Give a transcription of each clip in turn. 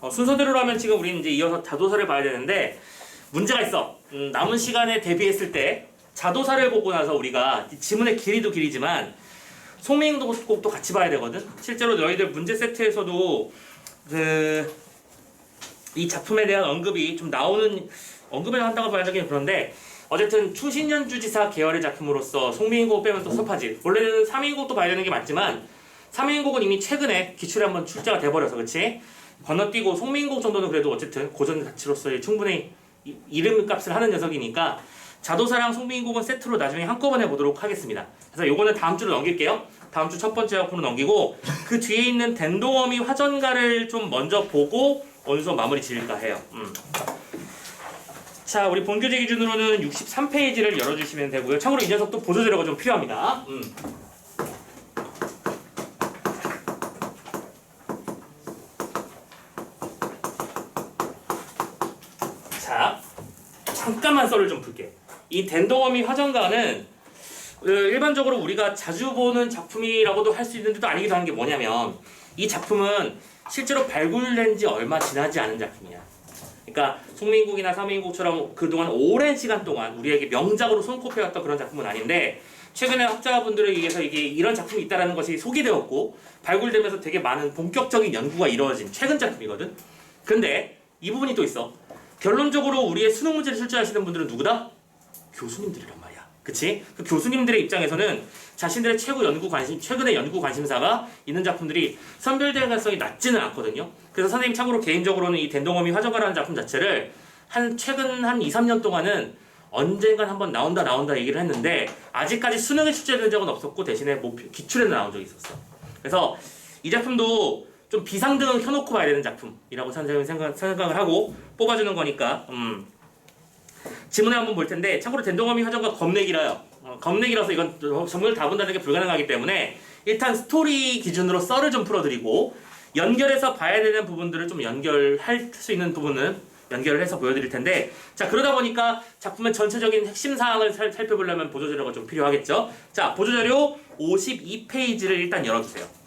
어, 순서대로라면 지금 우리는 이제 이어서 자도사를 봐야 되는데 문제가 있어. 음, 남은 시간에 대비했을 때 자도사를 보고 나서 우리가 이 지문의 길이도 길이지만 송민곡도 같이 봐야 되거든. 실제로 너희들 문제 세트에서도 그 이 작품에 대한 언급이 좀 나오는 언급을 한다고 봐야 되긴 그런데 어쨌든 충신연주지사 계열의 작품으로서 송민곡 빼면 또 섭하지. 원래는 삼인곡도 봐야 되는 게 맞지만 삼인곡은 이미 최근에 기출에 한번 출제가 돼버려서 그렇지. 건너뛰고 송민곡 정도는 그래도 어쨌든 고전 가치로서의 충분히 이- 이름값을 하는 녀석이니까 자도사랑 송민곡은 세트로 나중에 한꺼번에 보도록 하겠습니다. 그래서 요거는 다음 주로 넘길게요. 다음 주 첫 번째 학부로 넘기고 그 뒤에 있는 덴동어미 화전가를 좀 먼저 보고 어느 정도 마무리 지을까 해요. 음. 자, 우리 본교재 기준으로는 63페이지를 열어주시면 되고요. 참고로 이 녀석도 보조 자료가 좀 필요합니다. 음. 자, 잠깐만 썰을 좀 풀게. 이 덴동어미 화전가는 어, 일반적으로 우리가 자주 보는 작품이라고도 할 수 있는데도 아니기도 하는 게 뭐냐면 이 작품은 실제로 발굴된 지 얼마 지나지 않은 작품이야. 그러니까 송민국이나 서민국처럼 그동안 오랜 시간 동안 우리에게 명작으로 손꼽혀왔던 그런 작품은 아닌데 최근에 학자분들에 의해서 이게 이런 작품이 있다라는 것이 소개되었고 발굴되면서 되게 많은 본격적인 연구가 이루어진 최근 작품이거든. 근데 이 부분이 또 있어. 결론적으로 우리의 수능 문제를 출제하시는 분들은 누구다? 교수님들이란 말이야. 그치? 그 교수님들의 입장에서는 자신들의 최고 연구 관심, 최근의 연구 관심사가 있는 작품들이 선별될 가능성이 낮지는 않거든요. 그래서 선생님 참고로 개인적으로는 이 덴동어미 화저가라는 작품 자체를 한 최근 한 2, 3년 동안은 언젠간 한번 나온다 나온다 얘기를 했는데 아직까지 수능에 출제된 적은 없었고 대신에 뭐 기출에는 나온 적이 있었어. 그래서 이 작품도 좀 비상등을 켜놓고 봐야 되는 작품이라고 생각, 생각을 하고 뽑아주는 거니까 음. 지문에 한번 볼 텐데 참고로 덴동어미 화전가 겁내기라요. 어, 겁내기라서 이건 전문을 다 본다는 게 불가능하기 때문에 일단 스토리 기준으로 썰을 좀 풀어드리고 연결해서 봐야 되는 부분들을 좀 연결할 수 있는 부분은 연결을 해서 보여드릴 텐데 자 그러다 보니까 작품의 전체적인 핵심 사항을 살, 살펴보려면 보조자료가 좀 필요하겠죠. 자 보조자료 52페이지를 일단 열어주세요.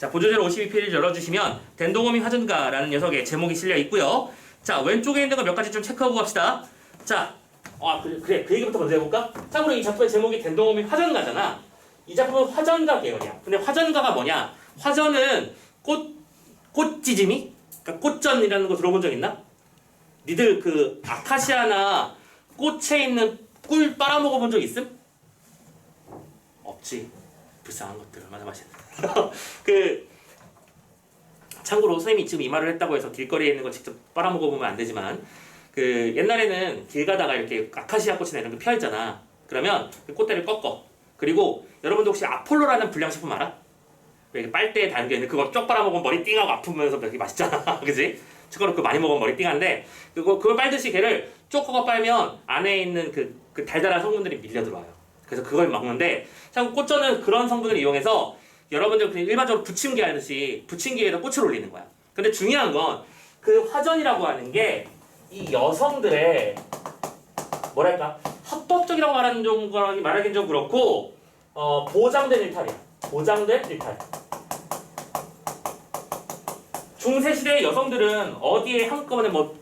자 보조자료 52페이지를 열어주시면 덴동어미 화전가라는 녀석의 제목이 실려 있고요. 자 왼쪽에 있는 거 몇 가지 좀 체크하고 갑시다. 자, 아 그래, 그래 그 얘기부터 먼저 해볼까? 참고로 이 작품의 제목이 덴동어미 화전가잖아. 이 작품은 화전가 계열이야. 근데 화전가가 뭐냐? 화전은 꽃 꽃지짐이? 그러니까 꽃전이라는 거 들어본 적 있나? 니들 그 아카시아나 꽃에 있는 꿀 빨아먹어 본 적 있음? 없지. 불쌍한 것들 얼마나 맛있나. 그 참고로 선생님이 지금 이 말을 했다고 해서 길거리에 있는 거 직접 빨아먹어 보면 안 되지만 그 옛날에는 길 가다가 이렇게 아카시아 꽃이나 이런 거 피어 있잖아. 그러면 그 꽃대를 꺾어. 그리고 여러분도 혹시 아폴로라는 불량식품 알아? 왜 이렇게 빨대에 담겨 있는 그거 쪽 빨아먹으면 머리 띵하고 아프면서 되게 맛있잖아. 그지? 참고로 그 많이 먹으면 머리 띵한데 그거 그걸 빨듯이 걔를 쪼커가 빨면 안에 있는 그, 그 달달한 성분들이 밀려 들어와요. 그래서 그걸 먹는데 참 꽃전은 그런 성분을 이용해서 여러분들 그냥 일반적으로 부침개 하듯이 부침개에다 꽃을 올리는 거야. 근데 중요한 건 그 화전이라고 하는 게 이 여성들의 뭐랄까 합법적이라고 말하는 좀 말하긴 좀 그렇고 어, 보장된 일탈이야. 보장된 일탈. 중세 시대의 여성들은 어디에 한꺼번에 뭐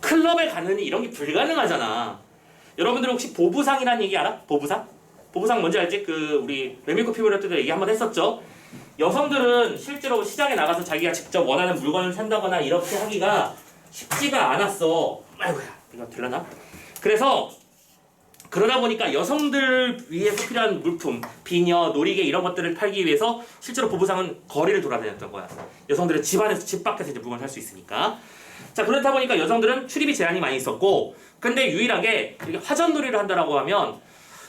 클럽에 가느니 이런 게 불가능하잖아. 여러분들 혹시 보부상이라는 얘기 알아? 보부상? 보부상 뭔지 알지? 그 우리 메밀코 피부럴 때도 얘기 한번 했었죠. 여성들은 실제로 시장에 나가서 자기가 직접 원하는 물건을 산다거나 이렇게 하기가 쉽지가 않았어. 아이고야, 이거 들려나? 그래서 그러다 보니까 여성들 위해서 필요한 물품, 비녀, 놀이개 이런 것들을 팔기 위해서 실제로 보부상은 거리를 돌아다녔던 거야. 여성들은 집 안에서 집 밖에서 이제 물건을 살 수 있으니까. 자 그렇다 보니까 여성들은 출입이 제한이 많이 있었고, 근데 유일하게 화전놀이를 한다라고 하면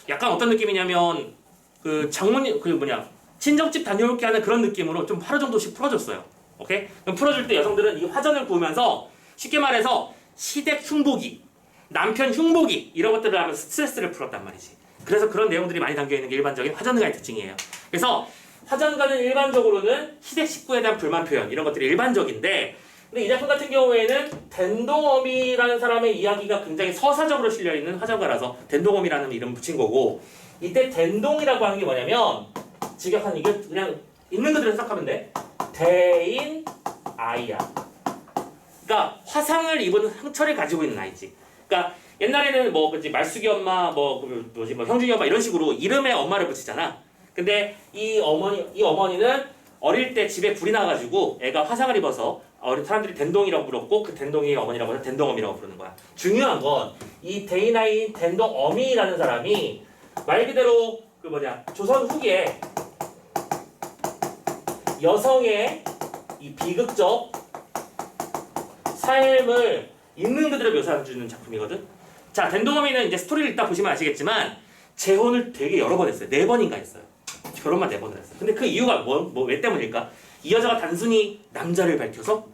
약간 어떤 느낌이냐면 그 장모님 그 뭐냐 친정집 다녀올게 하는 그런 느낌으로 좀 하루 정도씩 풀어줬어요. 오케이? 그럼 풀어줄 때 여성들은 이 화전을 구우면서 쉽게 말해서 시댁 흉보기, 남편 흉보기 이런 것들을 하면서 스트레스를 풀었단 말이지. 그래서 그런 내용들이 많이 담겨 있는 게 일반적인 화전가의 특징이에요. 그래서 화전가는 일반적으로는 시댁 식구에 대한 불만 표현 이런 것들이 일반적인데 근데 이 작품 같은 경우에는 덴동어미라는 사람의 이야기가 굉장히 서사적으로 실려 있는 화전가라서 덴동어미라는 이름 붙인 거고 이때 덴동이라고 하는 게 뭐냐면 직역한 이게 그냥 있는 그대로 해석하면 돼. 대인 아이야. 그러니까 화상을 입은 상처를 가지고 있는 아이지. 그러니까 옛날에는 뭐 그지 말숙이 엄마 뭐그 뭐지 뭐 형준이 엄마 이런 식으로 이름에 엄마를 붙이잖아. 근데 이 어머니 이 어머니는 어릴 때 집에 불이 나가지고 애가 화상을 입어서 어린 사람들이 덴동이라고 불렀고 그 덴동이 어머니라고 해서 덴동어미라고 부르는 거야. 중요한 건 이 데이나인 덴동어미라는 사람이 말 그대로 그 뭐냐 조선 후기에 여성의 이 비극적 삶을 있는 그대로 묘사해주는 작품이거든. 자, 덴동어미는 이제 스토리를 읽다 보시면 아시겠지만 재혼을 되게 여러 번 했어요. 네 번인가 했어요. 결혼만 네 번을 했어요. 근데 그 이유가 뭐, 뭐, 왜 때문일까? 이 여자가 단순히 남자를 밝혀서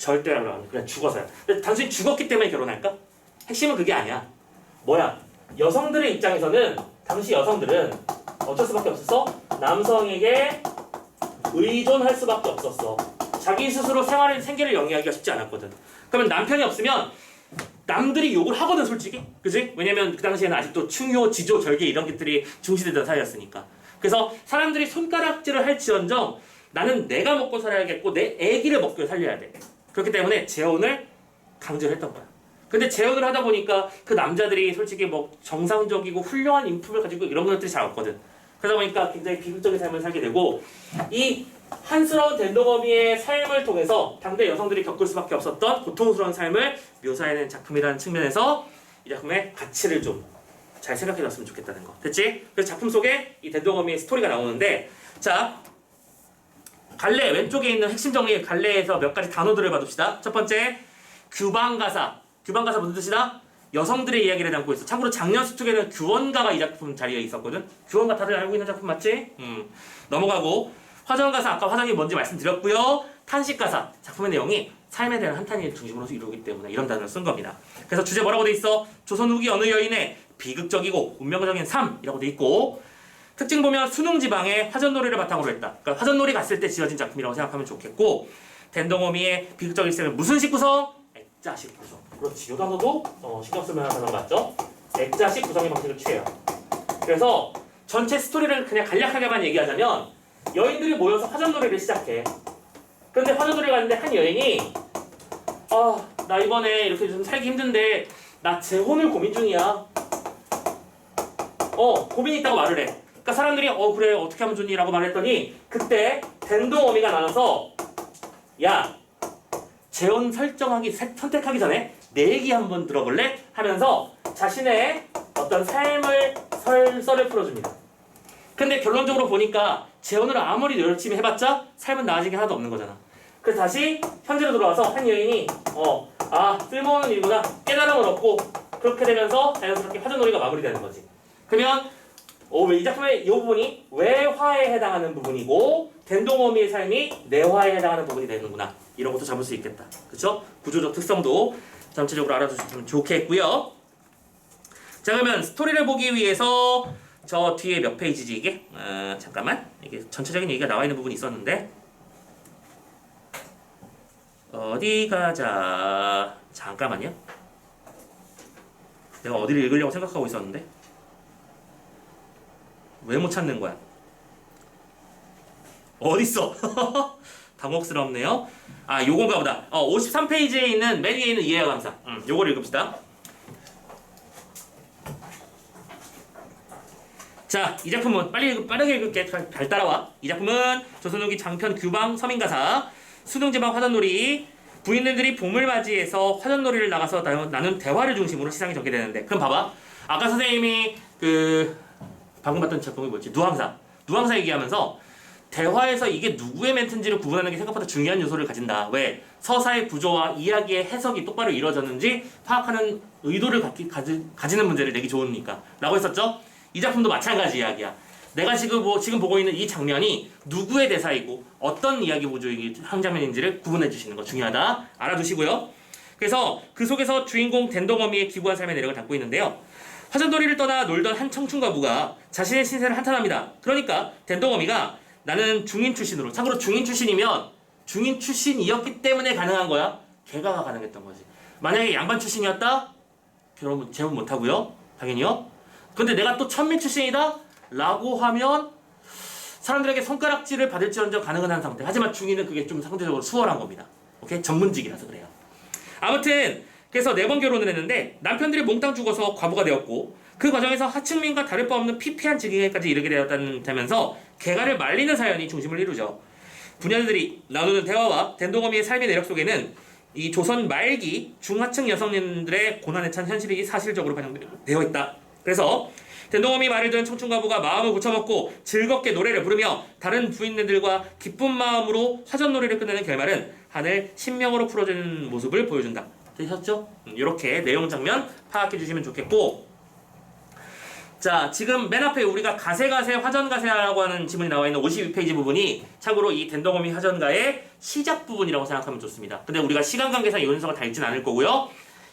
절대라고 하는 그냥 죽어서요. 근데 단순히 죽었기 때문에 결혼할까? 핵심은 그게 아니야. 뭐야? 여성들의 입장에서는 당시 여성들은 어쩔 수밖에 없었어? 남성에게 의존할 수밖에 없었어. 자기 스스로 생활의 생계를 영위하기가 쉽지 않았거든. 그러면 남편이 없으면 남들이 욕을 하거든 솔직히 그지 왜냐면 그 당시에는 아직도 충효 지조 절개 이런 것들이 중시되던 사이였으니까 그래서 사람들이 손가락질을 할지언정 나는 내가 먹고 살아야겠고 내 애기를 먹고 살려야 돼 그렇기 때문에 재혼을 강제를 했던 거야 근데 재혼을 하다 보니까 그 남자들이 솔직히 뭐 정상적이고 훌륭한 인품을 가지고 이런 것들이 잘 없거든 그러다 보니까 굉장히 비극적인 삶을 살게 되고 이 한스러운 덴동어미의 삶을 통해서 당대 여성들이 겪을 수밖에 없었던 고통스러운 삶을 묘사해낸 작품이라는 측면에서 이 작품의 가치를 좀 잘 생각해봤으면 좋겠다는 거. 됐지? 그래서 작품 속에 이 덴동어미의 스토리가 나오는데 자 갈래 왼쪽에 있는 핵심 정리 갈래에서 몇 가지 단어들을 봐둡시다. 첫 번째 규방가사. 규방가사 무슨 뜻이다? 여성들의 이야기를 담고 있어. 참고로 작년 수축에는 규원가가 이 작품 자리에 있었거든. 규원가 다들 알고 있는 작품 맞지? 음. 넘어가고 화전가사 아까 화전이 뭔지 말씀드렸고요. 탄식가사 작품의 내용이 삶에 대한 한탄을 중심으로 이루기 때문에 이런 단어를 쓴 겁니다. 그래서 주제 뭐라고 돼 있어? 조선 후기 어느 여인의 비극적이고 운명적인 삶이라고 돼 있고 특징 보면 수능 지방의 화전놀이를 바탕으로 했다. 그러니까 화전놀이 갔을 때 지어진 작품이라고 생각하면 좋겠고 덴동어미의 비극적 일생은 무슨 식 구성? 액자식 구성. 그렇지. 이 단어도 어, 신경 쓸 만한 단어 맞죠? 액자식 구성의 방식을 취해요. 그래서 전체 스토리를 그냥 간략하게만 얘기하자면 여인들이 모여서 화전놀이를 시작해. 근데 화전놀이 가는데 한 여인이 아, 나 이번에 이렇게 좀 살기 힘든데 나 재혼을 고민 중이야. 어, 고민이 있다고 말을 해. 그러니까 사람들이 어 그래 어떻게 하면 좋니? 라고 말했더니 그때 덴동어미가 나눠서 야 재혼 설정하기 세- 선택하기 전에 내 얘기 한번 들어볼래? 하면서 자신의 어떤 삶을 설설을 풀어줍니다. 근데 결론적으로 보니까 재혼을 아무리 열심히 해봤자 삶은 나아진 게 하나도 없는 거잖아. 그래서 다시 현재로 돌아와서 한 여인이 어, 아 쓸모없는 일구나 깨달음을 얻고 그렇게 되면서 자연스럽게 화전놀이가 마무리되는 거지. 그러면 어, 왜 이 작품의 이 부분이 외화에 해당하는 부분이고 덴동어미의 삶이 내화에 해당하는 부분이 되는구나 이런 것도 잡을 수 있겠다. 그렇죠? 구조적 특성도 전체적으로 알아두시면 좋겠고요. 자 그러면 스토리를 보기 위해서 저 뒤에 몇 페이지지 이게? 어, 잠깐만 이게 전체적인 얘기가 나와 있는 부분이 있었는데 어디 가자 잠깐만요. 내가 어디를 읽으려고 생각하고 있었는데 왜 못 찾는 거야? 어딨어? 당혹스럽네요. 아, 요건가 보다. 어, 53페이지에 있는 맨 위에 있는 이해와 감사. 음, 요걸 읽읍시다. 자, 이 작품은 빨리 읽, 빠르게 읽을게. 잘, 잘 따라와. 이 작품은 조선후기 장편 규방 서민가사 수능지방 화전놀이 부인들이 봄을 맞이해서 화전놀이를 나가서 나- 나눈 대화를 중심으로 시상이 전개되는데 그럼 봐봐. 아까 선생님이 그 방금 봤던 작품이 뭐지? 누항사. 누항사 얘기하면서 대화에서 이게 누구의 멘트인지를 구분하는 게 생각보다 중요한 요소를 가진다. 왜? 서사의 구조와 이야기의 해석이 똑바로 이루어졌는지 파악하는 의도를 갖기, 가지, 가지는 문제를 내기 좋으니까. 라고 했었죠? 이 작품도 마찬가지 이야기야. 내가 지금, 뭐, 지금 보고 있는 이 장면이 누구의 대사이고 어떤 이야기 구조의 한 장면인지를 구분해 주시는 거 중요하다. 알아두시고요. 그래서 그 속에서 주인공 덴동어미의 기부한 삶의 내력을 담고 있는데요. 화전놀이를 떠나 놀던 한 청춘가부가 자신의 신세를 한탄합니다. 그러니까 덴동어미가 나는 중인 출신으로 참고로 중인 출신이면 중인 출신이었기 때문에 가능한 거야. 개가가 가능했던 거지. 만약에 양반 출신이었다? 결혼 재혼 못 하고요. 당연히요. 근데 내가 또 천민 출신이다? 라고 하면 사람들에게 손가락질을 받을지언정 가능은 한 상태. 하지만 중위는 그게 좀 상대적으로 수월한 겁니다. 오케이? 전문직이라서 그래요. 아무튼 그래서 네 번 결혼을 했는데 남편들이 몽땅 죽어서 과부가 되었고 그 과정에서 하층민과 다를 바 없는 피폐한 직위까지 이르게 되었다면서 개가를 말리는 사연이 중심을 이루죠. 부녀들이 나누는 대화와 덴동어미의 삶의 내력 속에는 이 조선 말기 중하층 여성님들의 고난에 찬 현실이 사실적으로 반영되어 있다. 그래서 덴동어미 말을 듣는 청춘가부가 마음을 고쳐먹고 즐겁게 노래를 부르며 다른 부인들과 기쁜 마음으로 화전놀이를 끝내는 결말은 하늘 신명으로 풀어주는 모습을 보여준다. 되셨죠? 이렇게 내용 장면 파악해 주시면 좋겠고 자 지금 맨 앞에 우리가 가세가세 화전가세라고 하는 지문이 나와 있는 52페이지 부분이 참고로 이 덴동어미 화전가의 시작 부분이라고 생각하면 좋습니다. 근데 우리가 시간 관계상 이 원서가 다 읽진 않을 거고요.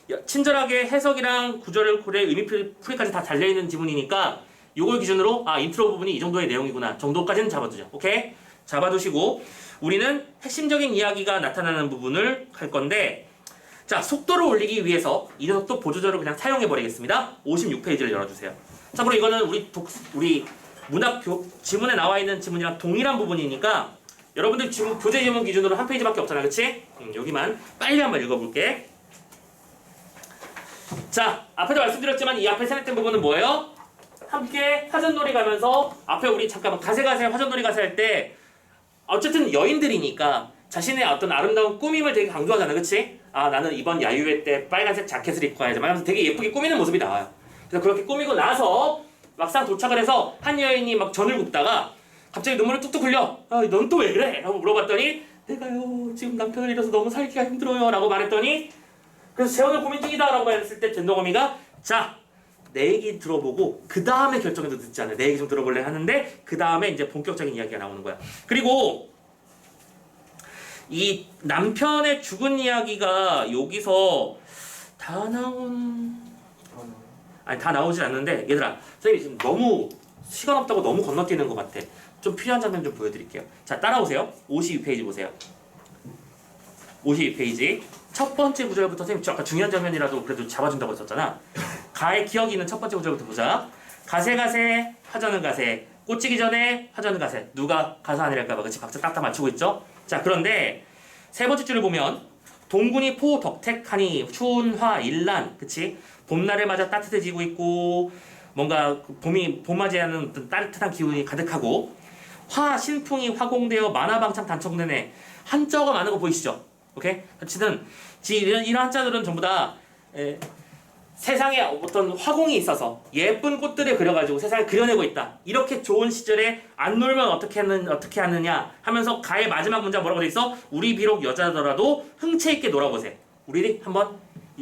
여- 친절하게 해석이랑 구절을 고래 의미 풀- 풀이까지 다 달려있는 지문이니까 요걸 기준으로 아 인트로 부분이 이 정도의 내용이구나 정도까지는 잡아두죠. 오케이? 잡아두시고 우리는 핵심적인 이야기가 나타나는 부분을 할 건데 자 속도를 올리기 위해서 이 녀석도 보조절을 그냥 사용해 버리겠습니다. 56페이지를 열어주세요. 참고로 이거는 우리 독 우리 문학 교, 지문에 나와 있는 지문이랑 동일한 부분이니까 여러분들 지문 교재 지문 기준으로 한 페이지밖에 없잖아, 그렇지? 여기만 빨리 한번 읽어볼게. 자 앞에도 말씀드렸지만 이 앞에 생략된 부분은 뭐예요? 함께 화전놀이 가면서 앞에 우리 잠깐만 가세가세 화전놀이 가세 할 때 어쨌든 여인들이니까 자신의 어떤 아름다운 꾸밈을 되게 강조하잖아, 그치? 아, 나는 이번 야유회 때 빨간색 자켓을 입고 가야지. 막 하면서 되게 예쁘게 꾸미는 모습이 나와요. 그래서 그렇게 꾸미고 나서 막상 도착을 해서 한 여인이 막 전을 굽다가 갑자기 눈물을 뚝뚝 흘려. 아, 넌 또 왜 그래? 라고 물어봤더니 내가요, 지금 남편을 잃어서 너무 살기가 힘들어요. 라고 말했더니 그래서 재혼을 고민 중이다 라고 했을 때 된동어미가 자, 내 얘기 들어보고 그 다음에 결정해도 늦지 않아요. 내 얘기 좀 들어볼래 하는데 그 다음에 이제 본격적인 이야기가 나오는 거야. 그리고 이 남편의 죽은 이야기가 여기서 다 나온 아니 다 나오진 않는데 얘들아 선생님 지금 너무 시간 없다고 너무 건너뛰는 것 같아. 좀 필요한 장면 좀 보여드릴게요. 자 따라오세요. 52페이지 보세요. 52페이지 첫 번째 구절부터 선생님 저 아까 중요한 장면이라도 그래도 잡아준다고 했었잖아. 가의 기억이 있는 첫 번째 구절부터 보자. 가세 가세 화전은 가세 꽂히기 전에 화전은 가세 누가 가사 아니랄까봐 그치 박자 딱딱 맞추고 있죠. 자 그런데 세 번째 줄을 보면 동군이 포 덕택하니 추운 화 일란 그치? 봄날을 맞아 따뜻해지고 있고 뭔가 그 봄이 봄맞이하는 어떤 따뜻한 기운이 가득하고 화 신풍이 화공되어 만화방창 단청되네. 한자가 많은 거 보이시죠? 오케이? 지- 이런, 이런 한자들은 전부 다 에, 세상에 어떤 화공이 있어서 예쁜 꽃들을 그려가지고 세상에 그려내고 있다. 이렇게 좋은 시절에 안 놀면 어떻게 하는 어떻게 하느냐 하면서 가의 마지막 문장 뭐라고 돼 있어? 우리 비록 여자더라도 흥채 있게 놀아보세요. 우리 한번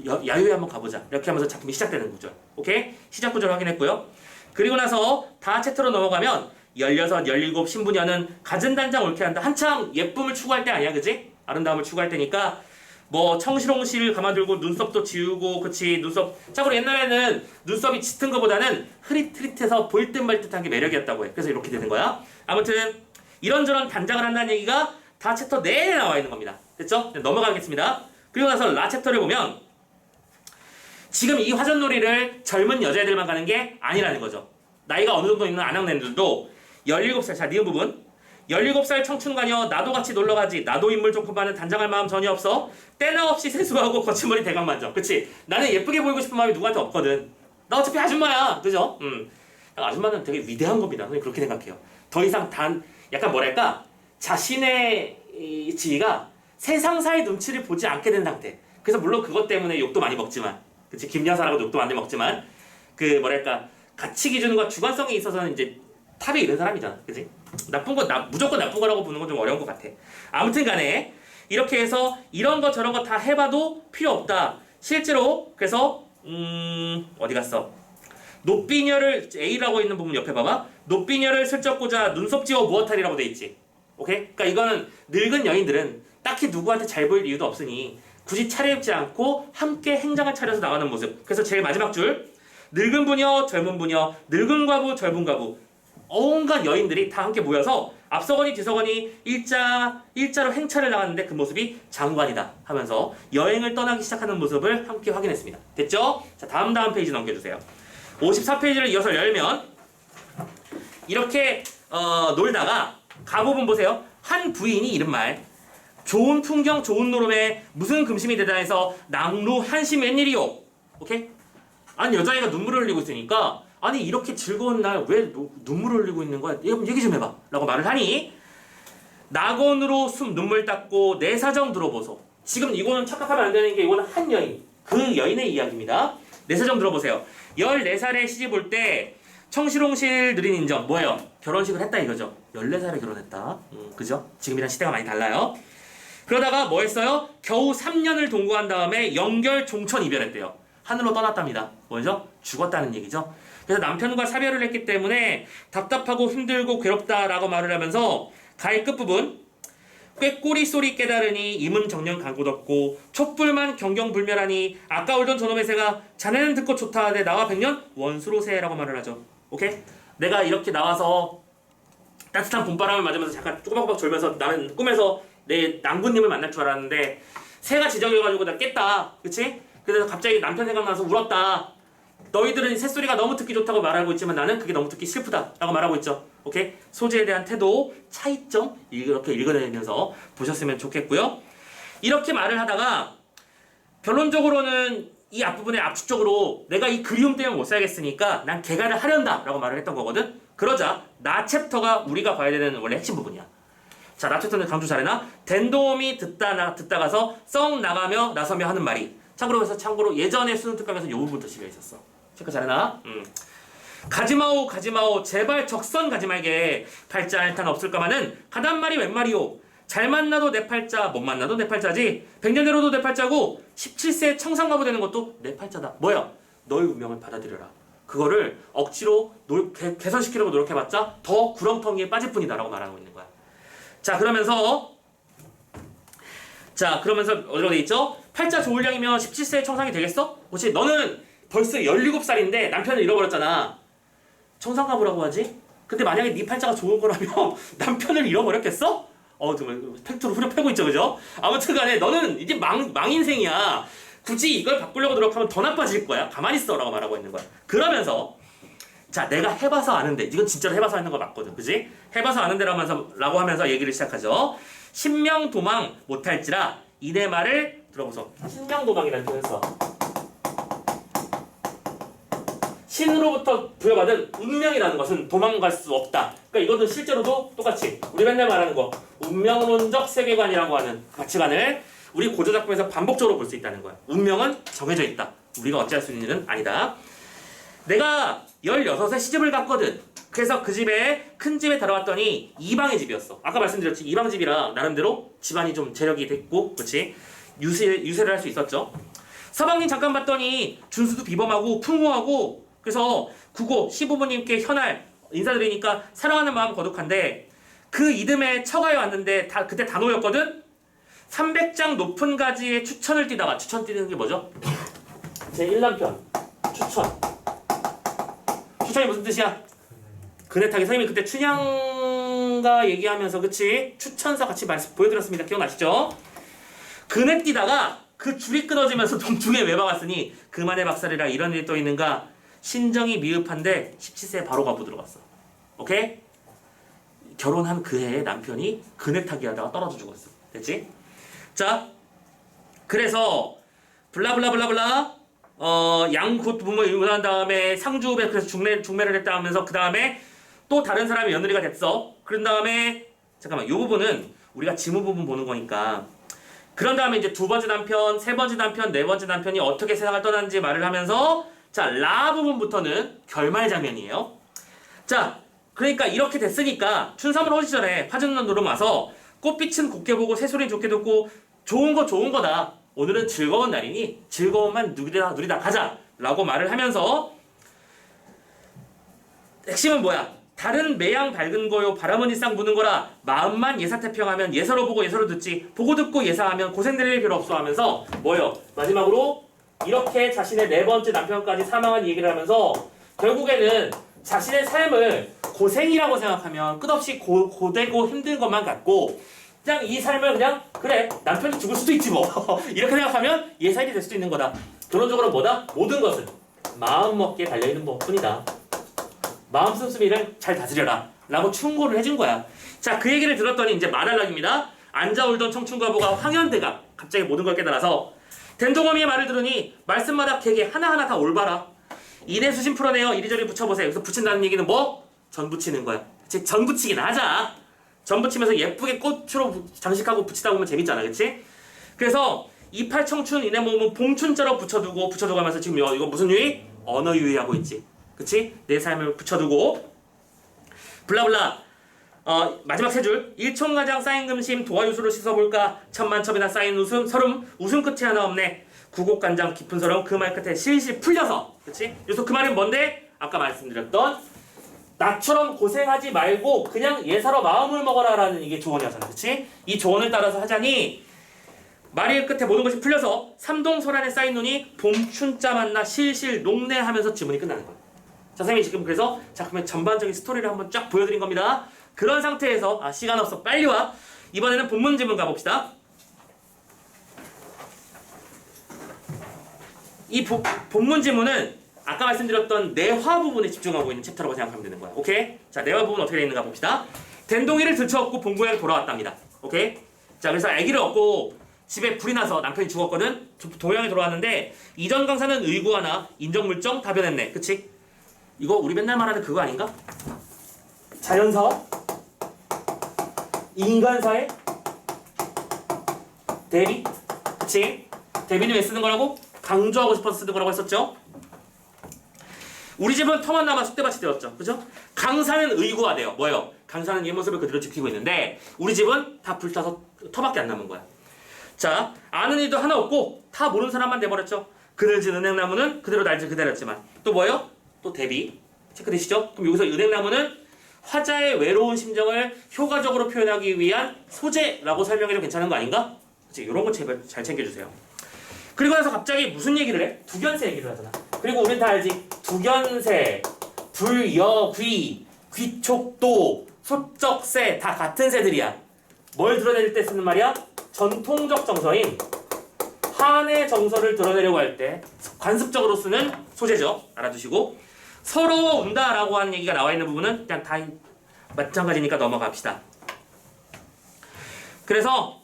여- 야유회 한번 가보자. 이렇게 하면서 작품이 시작되는 구절. 오케이? 시작 구절 확인했고요. 그리고 나서 다 챕터로 넘어가면 16, 17 신부녀는 갖은 단장 옳게 한다. 한창 예쁨을 추구할 때 아니야, 그지? 아름다움을 추구할 때니까 뭐 청실홍실 감아들고 눈썹도 지우고 그치 눈썹. 참고로 옛날에는 눈썹이 짙은 것보다는 흐릿흐릿해서 보일 듯말 듯한 게 매력이었다고 해. 그래서 이렇게 되는 거야. 아무튼 이런저런 단장을 한다는 얘기가 다 챕터 내에 나와 있는 겁니다. 됐죠? 네, 넘어가겠습니다. 그리고 나서 라 챕터를 보면 지금 이 화전놀이를 젊은 여자애들만 가는 게 아니라는 거죠. 나이가 어느 정도 있는 아낙네들도 17살 자 니은 부분 17살 청춘가녀 나도 같이 놀러가지. 나도 인물 좋고만은 단장할 마음 전혀 없어. 때나 없이 세수하고 거친 머리 대강 만져. 그치? 나는 예쁘게 보이고 싶은 마음이 누구한테 없거든. 나 어차피 아줌마야. 그죠? 음. 아줌마는 되게 위대한 겁니다. 저는 그렇게 생각해요. 더 이상 단 약간 뭐랄까? 자신의 이 지위가 세상사의 눈치를 보지 않게 된 상태. 그래서 물론 그것 때문에 욕도 많이 먹지만 그치? 김여사라고 욕도 많이 먹지만 그 뭐랄까? 가치 기준과 주관성에 있어서는 이제 탑에 있는 사람이잖아 그치 나쁜 거 나, 무조건 나쁜 거라고 보는 건 좀 어려운 것 같아. 아무튼 간에 이렇게 해서 이런 거 저런 거 다 해봐도 필요 없다. 실제로 그래서 음 어디 갔어? 노비녀를 A라고 있는 부분 옆에 봐봐. 노비녀를 슬쩍 꽂아 눈썹 지워 무엇하리라고 돼 있지. 오케이? 그러니까 이거는 늙은 여인들은 딱히 누구한테 잘 보일 이유도 없으니 굳이 차려입지 않고 함께 행장을 차려서 나가는 모습. 그래서 제일 마지막 줄 늙은 부녀, 젊은 부녀, 늙은 과부, 젊은 과부 온갖 여인들이 다 함께 모여서 앞서거니 뒤서거니 일자 일자로 행차를 나갔는데 그 모습이 장관이다 하면서 여행을 떠나기 시작하는 모습을 함께 확인했습니다. 됐죠? 자 다음 다음 페이지 넘겨주세요. 54페이지를 이어서 열면 이렇게 어, 놀다가 가부분 보세요. 한 부인이 이른 말 좋은 풍경 좋은 노름에 무슨 금심이 대단해서 낭루 한심 웬일이요. 오케이? 아니 여자애가 눈물을 흘리고 있으니까 아니 이렇게 즐거운 날 왜 눈물을 흘리고 있는 거야? 얘 얘기 좀 해봐. 라고 말을 하니 낙원으로 숨 눈물 닦고 내 사정 들어보소. 지금 이거는 착각하면 안 되는 게 이거는 한 여인. 그 여인의 이야기입니다. 내 사정 들어보세요. 14살에 시집 올 때 청실홍실 느린 인정 뭐예요? 결혼식을 했다 이거죠. 14살에 결혼했다. 음, 그죠? 지금이랑 시대가 많이 달라요. 그러다가 뭐 했어요? 겨우 3년을 동거한 다음에 연결 종천 이별했대요. 하늘로 떠났답니다. 뭐죠? 죽었다는 얘기죠. 그래서 남편과 사별을 했기 때문에 답답하고 힘들고 괴롭다라고 말을 하면서 가의 끝부분 꾀꼬리 소리 깨달으니 임은 정령 강고덥고 촛불만 경경불멸하니 아까 울던 저놈의 새가 자네는 듣고 좋다 하되 나와 백년 원수로 새라고 말을 하죠. 오케이? 내가 이렇게 나와서 따뜻한 봄바람을 맞으면서 잠깐 꼬박꼬박 졸면서 나는 꿈에서 내 낭군님을 만날 줄 알았는데 새가 지정해가지고 나 깼다. 그치? 그래서 갑자기 남편 생각나서 울었다. 너희들은 새소리가 너무 듣기 좋다고 말하고 있지만 나는 그게 너무 듣기 슬프다라고 말하고 있죠. 오케이? 소재에 대한 태도, 차이점 이렇게 읽어내면서 보셨으면 좋겠고요. 이렇게 말을 하다가 결론적으로는 이 앞부분의 압축적으로 내가 이 그리움 때문에 못 살겠으니까 난 개가를 하련다라고 말을 했던 거거든. 그러자 나 챕터가 우리가 봐야 되는 원래 핵심 부분이야. 자, 나 챕터는 강조 잘해나? 덴도움이 듣다 나 듣다 가서 썩 나가며 나서며 하는 말이. 참고로 해서 참고로 예전에 수능 특강에서 요 부분부터 실려 있었어. 체크 잘해나? 음. 가지마오 가지마오. 제발 적선 가지 말게 팔자 알탄 없을까마는 가단 말이 웬 말이오? 잘 만나도 내 팔자 못 만나도 내 팔자지. 백년대로도 내 팔자고 17세 청산가부 되는 것도 내 팔자다. 뭐야? 너의 운명을 받아들여라. 그거를 억지로 노, 개, 개선시키려고 노력해봤자 더 구렁텅이에 빠질 뿐이다 라고 말하고 있는 거야. 자 그러면서 자 그러면서 어디로 돼 있죠? 팔자 좋을 양이면 17세 청산이 되겠어? 그렇지. 너는 벌써 17살인데 남편을 잃어버렸잖아 청산가부라고 하지? 근데 만약에 네 팔자가 좋은 거라면 남편을 잃어버렸겠어? 어 정말 팩트로 후려 패고 있죠 그죠? 아무튼 간에 너는 이제 망, 망 인생이야 굳이 이걸 바꾸려고 노력하면 더 나빠질 거야 가만히 있어 라고 말하고 있는 거야 그러면서 자 내가 해봐서 아는데 이건 진짜로 해봐서 하는 거 맞거든 그지? 해봐서 아는데 라면서 라고 하면서 얘기를 시작하죠 신명 도망 못할지라 이내 말을 들어보소 신명 도망이라는 표현 써 신으로부터 부여받은 운명이라는 것은 도망갈 수 없다. 그러니까 이것은 실제로도 똑같이 우리 맨날 말하는 거 운명론적 세계관이라고 하는 가치관을 우리 고조 작품에서 반복적으로 볼 수 있다는 거야. 운명은 정해져 있다. 우리가 어찌할 수 있는 일은 아니다. 내가 16에 시집을 갔거든. 그래서 그 집에 큰 집에 들어왔더니 이방의 집이었어. 아까 말씀드렸지 이방 집이라 나름대로 집안이 좀 재력이 됐고, 그렇지? 유세 유세를 할 수 있었죠. 서방님 잠깐 봤더니 준수도 비범하고 풍부하고 그래서 국고 시부모님께 현할 인사드리니까 사랑하는 마음 거룩한데 그 이듬해 처가에 왔는데 다 그때 단오였거든. 300장 높은 가지에 추천을 뛰다가 추천 뛰는 게 뭐죠? 제 1남편 추천. 추천이 무슨 뜻이야? 그네 타기 선생님이 그때 춘향가 얘기하면서 그치 추천서 같이 말씀 보여드렸습니다. 기억나시죠? 그네 뛰다가 그 줄이 끊어지면서 동중에 외박왔으니 그만의 박살이라 이런 일이 또 있는가 신정이 미흡한데 17세에 바로 가부 들어갔어. 오케이? 결혼한 그 해에 남편이 그네 타기 하다가 떨어져 죽었어. 됐지? 자, 그래서 블라블라블라블라 어, 양곧 부모 유문한 다음에 상주배 그래서 중매, 중매를 했다 하면서 그 다음에 또 다른 사람이 며느리가 됐어. 그런 다음에 잠깐만 이 부분은 우리가 지문 부분 보는 거니까 그런 다음에 이제 두 번째 남편, 세 번째 남편, 네 번째 남편이 어떻게 세상을 떠났는지 말을 하면서 자, 라 부분부터는 결말 장면이에요. 자, 그러니까 이렇게 됐으니까 춘삼을 오기 전에 화전난 노름 와서 꽃빛은 곱게 보고 새소리 좋게 듣고 좋은 거 좋은 거다. 오늘은 즐거운 날이니 즐거움만 누리다 누리다 가자. 라고 말을 하면서 핵심은 뭐야? 다른 매양 밝은 거요 바람은 일상 부는 거라 마음만 예사 태평하면 예사로 보고 예사로 듣지 보고 듣고 예사하면 고생될 일 필요 없어 하면서 뭐요? 마지막으로 이렇게 자신의 네 번째 남편까지 사망한 얘기를 하면서 결국에는 자신의 삶을 고생이라고 생각하면 끝없이 고, 고되고 힘든 것만 같고 그냥 이 삶을 그냥 그래 남편이 죽을 수도 있지 뭐 이렇게 생각하면 예사일이 될 수도 있는 거다 결론적으로 뭐다? 모든 것은 마음 먹기에 달려있는 것뿐이다 마음 씀씀이를 잘 다스려라 라고 충고를 해준 거야. 자, 그 얘기를 들었더니 이제 말할락입니다. 앉아 울던 청춘과부가 황현대가 갑자기 모든 걸 깨달아서 된동어미의 말을 들으니 말씀마다 되게 하나하나 다 올바라. 이내 수신 풀어내요. 이리저리 붙여보세요. 여기서 붙인다는 얘기는 뭐? 전 붙이는 거야. 즉, 전 붙이기나 하자. 전 붙이면서 예쁘게 꽃으로 부- 장식하고 붙이다 보면 재밌잖아. 그치? 그래서 이팔 청춘 이내 모음은 봉춘자로 붙여두고 붙여두고 하면서 지금 이거 무슨 유희? 언어 유희하고 있지. 그치? 내 삶을 붙여두고 블라블라 어, 마지막 세 줄. 일총가장 쌓인 금심 도화유수로 씻어볼까 천만첩이나 쌓인 웃음 서름 웃음 끝이 하나 없네 구곡간장 깊은 서름 그 말 끝에 실실 풀려서 그치? 그래서 그 말은 뭔데? 아까 말씀드렸던 나처럼 고생하지 말고 그냥 예사로 마음을 먹어라라는 이게 조언이었잖아 그치? 이 조언을 따라서 하자니 말의 끝에 모든 것이 풀려서 삼동소란에 쌓인 눈이 봄춘자 만나 실실 녹내하면서 지문이 끝나는 거야 자, 선생님이 지금 그래서 작품의 전반적인 스토리를 한번 쫙 보여드린 겁니다. 그런 상태에서 아 시간 없어 빨리 와. 이번에는 본문 지문 가봅시다. 이 보- 본문 지문은 아까 말씀드렸던 내화 부분에 집중하고 있는 챕터라고 생각하면 되는 거야. 오케이? 자, 내화 부분 어떻게 되어 있는가 봅시다. 된동이를 들쳐업고 본고향에 돌아왔답니다. 오케이? 자, 그래서 아기를 얻고 집에 불이 나서 남편이 죽었거든. 동양에 돌아왔는데 이전 강사는 의구 하나 인정물정 다 변했네. 그치? 이거 우리 맨날 말하는 그거 아닌가? 자연사와 인간사의 대비? 그치? 대비는 왜 쓰는 거라고? 강조하고 싶어서 쓰는 거라고 했었죠? 우리 집은 터만 남아 쑥대밭이 되었죠. 그죠? 강사는 의구화돼요. 뭐예요? 강사는 이 모습을 그대로 지키고 있는데 우리 집은 다 불타서 터밖에 안 남은 거야. 자, 아는 이도 하나 없고 다 모르는 사람만 돼버렸죠. 그늘진 은행나무는 그대로 날지 그대로였지만 또 뭐예요? 또 대비 체크되시죠? 그럼 여기서 은행나무는 화자의 외로운 심정을 효과적으로 표현하기 위한 소재라고 설명해도 괜찮은 거 아닌가? 이런 거 제발 잘 챙겨주세요. 그리고 나서 갑자기 무슨 얘기를 해? 두견세 얘기를 하잖아. 그리고 우린 다 알지. 두견세, 불여귀, 귀촉도, 소쩍새 다 같은 새들이야. 뭘 드러낼 때 쓰는 말이야? 전통적 정서인 한의 정서를 드러내려고 할 때 관습적으로 쓰는 소재죠. 알아두시고 서러운다라고 하는 얘기가 나와 있는 부분은 그냥 다 마찬가지니까 넘어갑시다. 그래서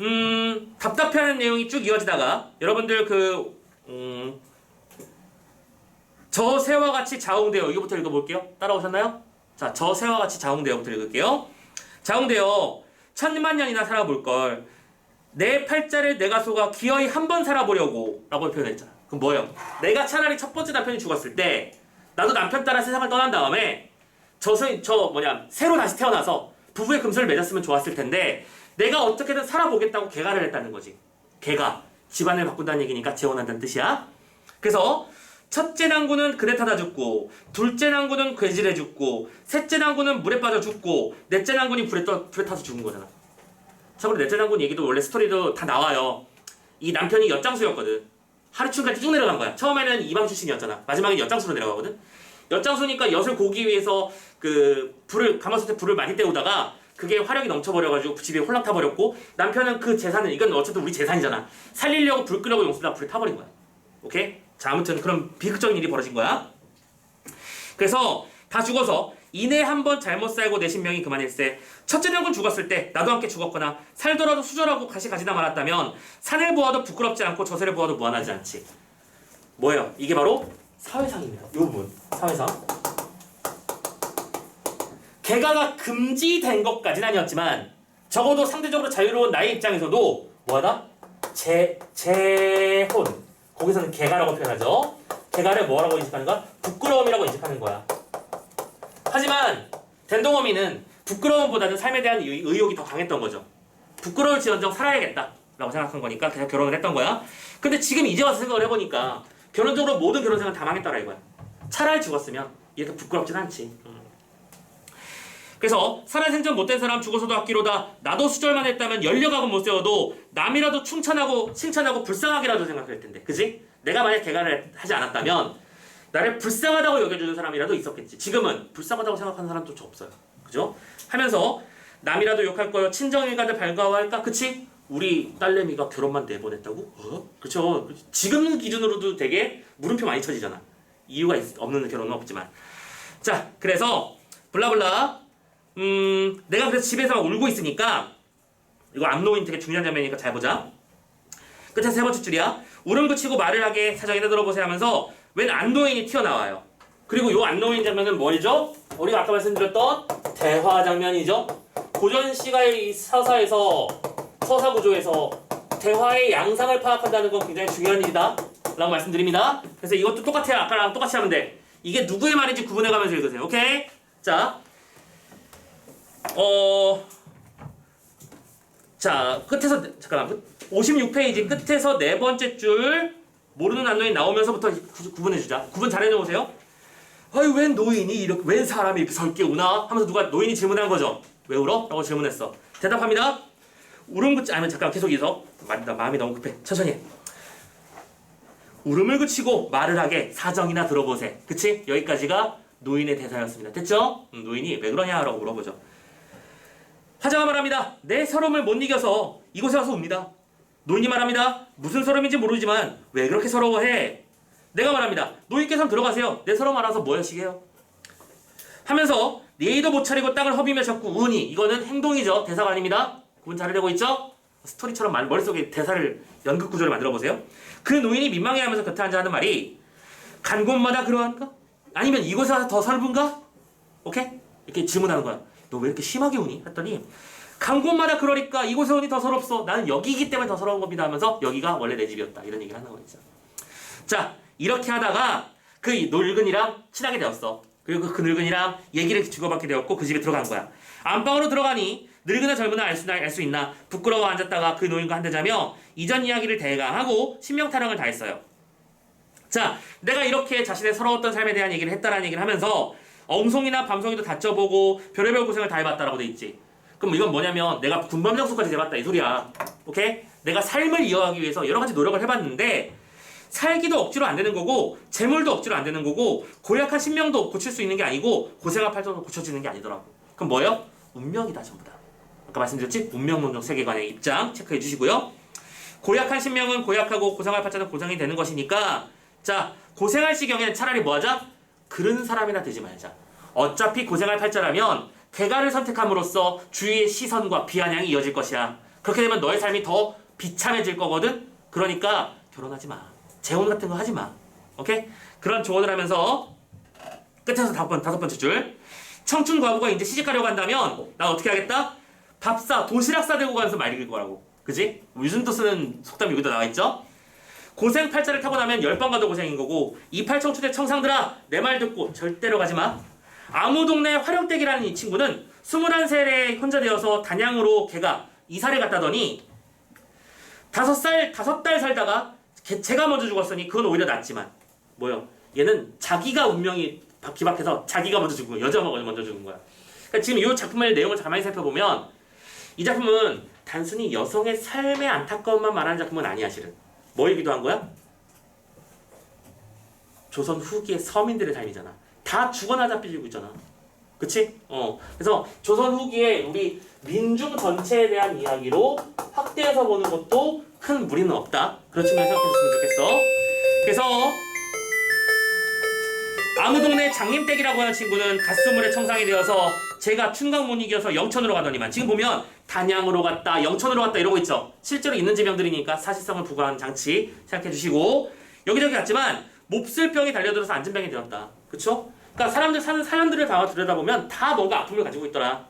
음, 답답해하는 내용이 쭉 이어지다가 여러분들 그 음, 저 새와 같이 자웅되어 이거부터 읽어볼게요. 따라오셨나요? 자, 저 새와 같이 자웅되어부터 읽을게요. 자웅되어 천만 년이나 살아볼 걸. 내 팔자를 내가 속아 기어이 한 번 살아보려고 라고 표현했잖아. 그럼 뭐예요? 내가 차라리 첫 번째 남편이 죽었을 때 나도 남편 따라 세상을 떠난 다음에 저, 새- 저 뭐냐 새로 다시 태어나서 부부의 금슬을 맺었으면 좋았을 텐데 내가 어떻게든 살아보겠다고 개가를 했다는 거지. 개가 집안을 바꾼다는 얘기니까 재혼한다는 뜻이야. 그래서 첫째 난구는 그네 타다 죽고 둘째 난구는 괴질해 죽고 셋째 난구는 물에 빠져 죽고 넷째 난구는 불에, 떠, 불에 타서 죽은 거잖아. 참고로 넷째 난군 얘기도 원래 스토리도 다 나와요. 이 남편이 엿장수였거든. 하루층까지 쭉 내려간 거야. 처음에는 이방 출신이었잖아. 마지막에 엿장수로 내려가거든. 엿장수니까 엿을 고기 위해서 그 불을 가마솥에 불을 많이 때우다가 그게 화력이 넘쳐버려가지고 집에 홀랑 타버렸고 남편은 그 재산을 이건 어쨌든 우리 재산이잖아. 살리려고 불 끄려고 용수다 불에 타버린 거야. 오케이? 자 아무튼 그런 비극적인 일이 벌어진 거야. 그래서 다 죽어서 이내 한 번 잘못 살고 내 신명이 그만일세. 첫째 년군 죽었을 때 나도 함께 죽었거나 살더라도 수절하고 가시 가지나 말았다면 산을 보아도 부끄럽지 않고 저새를 보아도 무한하지 않지. 뭐예요? 이게 바로 사회상입니다. 이 부분 사회상. 개가가 금지된 것까지는 아니었지만 적어도 상대적으로 자유로운 나의 입장에서도 뭐하다? 재 재혼 거기서는 개가라고 표현하죠. 개가를 뭐라고 인식하는 거야? 부끄러움이라고 인식하는 거야. 하지만 den동어미는 부끄러움보다는 삶에 대한 의- 의욕이 더 강했던 거죠. 부끄러울 지언정 살아야겠다 라고 생각한 거니까 그냥 결혼을 했던 거야. 근데 지금 이제 와서 생각을 해보니까 결혼적으로 모든 결혼 생활 다 망했다라 이거야. 차라리 죽었으면 이렇게 부끄럽진 않지. 음. 그래서 살아생전 못된 사람 죽어서도 아끼로다 나도 수절만 했다면 열려가고 못 세워도 남이라도 충찬하고 칭찬하고 불쌍하게라도 생각할 텐데 그지? 내가 만약 개가를 하지 않았다면 나를 불쌍하다고 여겨주는 사람이라도 있었겠지 지금은 불쌍하다고 생각하는 사람도 저 없어요 그죠? 하면서 남이라도 욕할 거요 친정일가들 발가워할까 그치? 우리 딸내미가 결혼만 했다고? 어? 그쵸 지금 기준으로도 되게 물음표 많이 쳐지잖아 이유가 있- 없는 결혼은 없지만 자 그래서 블라블라. 음, 내가 그래서 집에서 막 울고 있으니까 이거 암노인 되게 중요한 장면이니까 잘 보자. 끝에 세 번째 줄이야. 울음 그치고 말을 하게 사정이나 들어보세요 하면서 웬 안노인이 튀어나와요. 그리고 요 안노인 장면은 뭐죠? 우리가 아까 말씀드렸던 대화 장면이죠. 고전 시가의 이 서사에서 서사 구조에서 대화의 양상을 파악한다는 건 굉장히 중요한 일이다. 라고 말씀드립니다. 그래서 이것도 똑같아요. 아까랑 똑같이 하면 돼. 이게 누구의 말인지 구분해 가면서 읽으세요. 오케이? 자, 어, 자 끝에서 잠깐만 56페이지 끝에서 네 번째 줄 모르는 안노인 나오면서부터 구, 구분해 주자. 구분 잘 해 놓으세요. 아유 웬 노인이 이렇게 웬 사람이 이렇게 설게 우나 하면서 누가 노인이 질문한 거죠. 왜 울어? 라고 질문했어. 대답합니다. 울음 그치 아니면 잠깐 계속 이서 나 마음이 너무 급해. 천천히. 해. 울음을 그치고 말을 하게 사정이나 들어보세. 그치? 여기까지가 노인의 대사였습니다. 됐죠? 음, 노인이 왜 그러냐라고 물어보죠. 화자가 말합니다. 내 서름을 못 이겨서 이곳에 와서 옵니다. 노인이 말합니다. 무슨 서름인지 모르지만 왜 그렇게 서러워해? 내가 말합니다. 노인께서는 들어가세요. 내 서름 알아서 뭐 하시게요? 하면서 예의도 못 차리고 땅을 허비며 자꾸 우니 이거는 행동이죠. 대사가 아닙니다. 구분 잘 되고 있죠? 스토리처럼 말- 머릿속에 대사를 연극 구조를 만들어 보세요. 그 노인이 민망해하면서 곁에 앉아 하는 말이 간 곳마다 그러한가? 아니면 이곳에 와서 더 설분가? 오케이? 이렇게 질문하는 거야. 너 왜 이렇게 심하게 우니? 했더니 간 곳마다 그러니까 이곳에 오니 더 서럽소. 나는 여기이기 때문에 더 서러운 겁니다 하면서 여기가 원래 내 집이었다. 이런 얘기를 하는 거죠. 자, 이렇게 하다가 그 늙은이랑 친하게 되었어. 그리고 그 늙은이랑 얘기를 주고받게 되었고 그 집에 들어간 거야. 안방으로 들어가니 늙으나 젊으나 알 수, 알수 있나 부끄러워 앉았다가 그 노인과 한대자며 이전 이야기를 대강하고 신명 타령을 다했어요. 자, 내가 이렇게 자신의 서러웠던 삶에 대한 얘기를 했다라는 얘기를 하면서 엉송이나 밤송이도 다쪄보고 별의별 고생을 다 해봤다라고 돼 있지. 그럼 이건 뭐냐면 내가 군밤 장수까지 해봤다 이 소리야. 오케이? 내가 삶을 이어가기 위해서 여러 가지 노력을 해봤는데 살기도 억지로 안 되는 거고 재물도 억지로 안 되는 거고 고약한 신명도 고칠 수 있는 게 아니고 고생한 팔자도 고쳐지는 게 아니더라고. 그럼 뭐예요? 운명이다 전부 다. 아까 말씀드렸지? 운명론적 세계관의 입장 체크해 주시고요. 고약한 신명은 고약하고 고생할 팔자는 고생이 되는 것이니까 자 고생할 시경에는 차라리 뭐하자? 그런 사람이나 되지 말자. 어차피 고생할 팔자라면 개가를 선택함으로써 주위의 시선과 비아냥이 이어질 것이야. 그렇게 되면 너의 삶이 더 비참해질 거거든. 그러니까 결혼하지 마. 재혼 같은 거 하지 마. 오케이? 그런 조언을 하면서 끝에서 다섯, 번, 다섯 번째 줄. 청춘 과부가 이제 시집 가려고 한다면 난 어떻게 하겠다? 밥사, 도시락 싸들고 가면서 말 읽을 거라고. 그지? 요즘 또 쓰는 속담이 여기다 나와 있죠? 고생 팔자를 타고 나면 열 번 가도 고생인 거고 이팔 청춘의 청상들아 내 말 듣고 절대로 가지 마. 아무 동네 화령댁이라는 이 친구는 21살에 혼자 되어서 단양으로 걔가 이사를 갔다더니 다섯 살 다섯 달 살다가 걔, 제가 먼저 죽었으니 그건 오히려 낫지만 뭐요? 얘는 자기가 운명이 바- 기박해서 자기가 먼저 죽은 거야. 여자가 먼저 죽은 거야. 그러니까 지금 이 작품의 내용을 가만히 살펴보면 이 작품은 단순히 여성의 삶의 안타까움만 말하는 작품은 아니야 실은. 뭐 얘기도 한 거야? 조선 후기의 서민들의 삶이잖아. 다 죽어나 잡히고 있잖아. 그치? 어. 그래서 조선 후기에 우리 민중 전체에 대한 이야기로 확대해서 보는 것도 큰 무리는 없다. 측면에서 생각했으면 좋겠어. 그래서 아무 동네 장님댁이라고 하는 친구는 갓수물의 청상이 되어서 제가 이겨서 영천으로 가더니만 지금 보면 단양으로 갔다 영천으로 갔다 이러고 있죠 실제로 있는 지명들이니까 사실성을 부과한 장치 생각해 주시고 여기저기 갔지만 몹쓸병이 달려들어서 안진병이 되었다 그쵸? 그러니까 사람들 사는 사연들을 다 들여다보면 다 뭔가 아픔을 가지고 있더라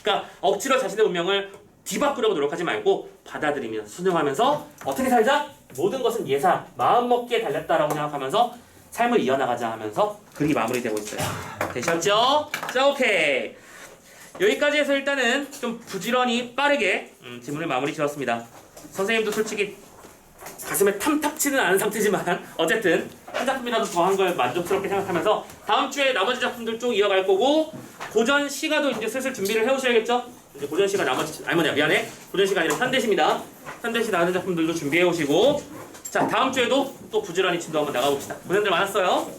그러니까 억지로 자신의 운명을 뒤바꾸려고 노력하지 말고 받아들이면서 순응하면서 어떻게 살자? 모든 것은 예사 마음먹기에 달렸다라고 생각하면서 삶을 이어나가자 하면서 글이 마무리되고 있어요. 되셨죠? 자, 오케이. 여기까지 해서 일단은 좀 부지런히 빠르게 음, 질문을 마무리 지었습니다. 선생님도 솔직히 가슴에 탐탁치는 않은 상태지만 어쨌든 한 작품이라도 더 한 걸 만족스럽게 생각하면서 다음 주에 나머지 작품들 쭉 이어갈 거고 고전 시가도 이제 슬슬 준비를 해오셔야겠죠? 이제 고전 시가 나머지 아니 뭐냐 미안해 고전 시가 아니라 현대시입니다. 현대시 나가는 작품들도 준비해 오시고 자 다음 주에도 또 부지런히 진도 한번 나가봅시다. 고생들 많았어요.